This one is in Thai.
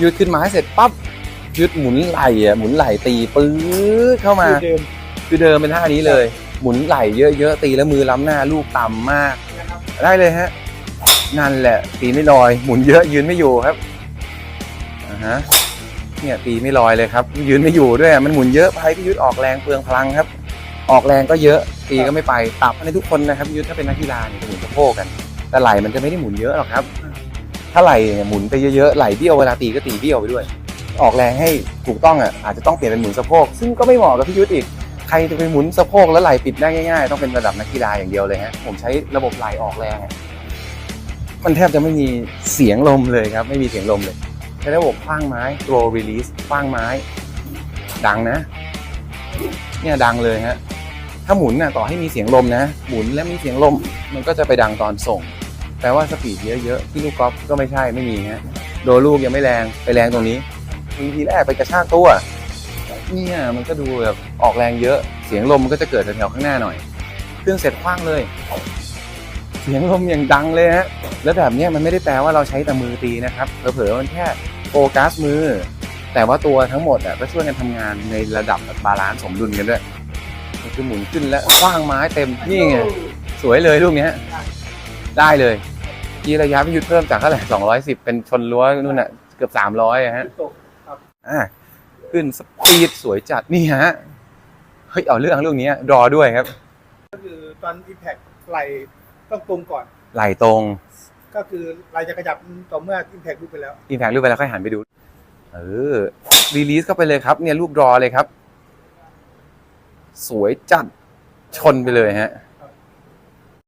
ยืดขึ้นมาให้เสร็จปั๊บยืดหมุนไหล่อะหมุนไหล่ตีปื๊ดเข้ามาคือเดิมคือเดิมเป็นท่านี้เลย หมุนไหล่เยอะๆตีแล้วมือล้ำหน้าลูกต่ำมากนะครับได้เลยฮะนั่นแหละตีไม่ลอย หมุนเยอะยืนไม่อยู่ครับอ่าฮะเนี่ยตีไม่ลอยเลยครับ ยืนไม่อยู่ด้วยมันหมุนเยอะไปพี่ยุทธออกแรงเปลืองพลังครับ ออกแรงก็เยอะตีก็ไม่ไปตับในทุกคนนะครับพี่ยุทธถ้าเป็นนักกีฬาเนี่ยจะหมุนสะโพกกัน แต่ไหล่มันจะไม่ได้หมุนเยอะหรอกครับ ถ้าไหลหมุนไปเยอะๆไหลเบี้ยวเวลาตีก็ตีเบี้ยวไปด้วย ออกแรงให้ถูกต้องอะอาจจะต้องเปลี่ยนเป็นหมุนสะโพกซึ่งก็ไม่เหมาะกับพี่ยุทธอีกใครจะไปหมุนสะโพกแล้วไหลปิดได้ง่ายๆ ต้องเป็นระดับนักกีฬาอย่างเดียวเลยฮะผมใช้ระบบไหลออกแรงมันแทบจะไม่มีเสียงลมเลยครับ ไม่มีเสียงลมเลยใช้ระบบคว้างไม้ throw release คว้างไม้ ดังนะ เนี่ยดังเลยฮะถ้าหมุนน่ะต่อให้มีเสียงลมนะ หมุนแล้วมีเสียงลม มันก็จะไปดังตอนส่ง ปลว่าสปีดเยอะๆที่ลูกกอล์ฟก็ไม่ใช่ไม่มีฮะโดนลูกยังไม่แรงไปแรงตรงนี้ทีทีแรกไปกระชากตัวเนี่ยมันก็ดูแบบออกแรงเยอะเสียงลมมันก็จะเกิดแถวข้างหน้าหน่อย เครื่องเสร็จคว้างเลย เสียงลมอย่างดังเลยฮะแล้วแบบนี้มันไม่ได้แปลว่าเราใช้แต่มือตีนะครับเผลอๆมันแค่โฟกัสมือ แต่ว่าตัวทั้งหมดอะก็ช่วยกันทำงานในระดับบาลานซ์สมดุลกันด้วยมันคือหมุนขึ้นแล้วคว้างไม้เต็มนี่ไงสวยเลยลูกเนี้ยได้เลย ยีระยะพิยุทธเพิ่มจากเท่าไหร่สองร้อยสิบเป็นชนรั้วนู่นน่ะเกือบสามร้อยฮะตกครับอ่าขึ้นสปีดสวยจัดนี่ฮะเฮ้ยเอาเรื่องเรื่องนี้รอด้วยครับ ก็คือตอนอิมแพคไหลต้องตรงก่อน ไหลตรง ก็คือไหลจะขยับต่อเมื่ออิมแพครูปไปแล้วอินแพงรูปไปแล้วค่อยหันไปดู เออรีลีสเข้าไปเลยครับ เนี่ยรูปรอเลยครับ สวยจัดชนไปเลยฮะ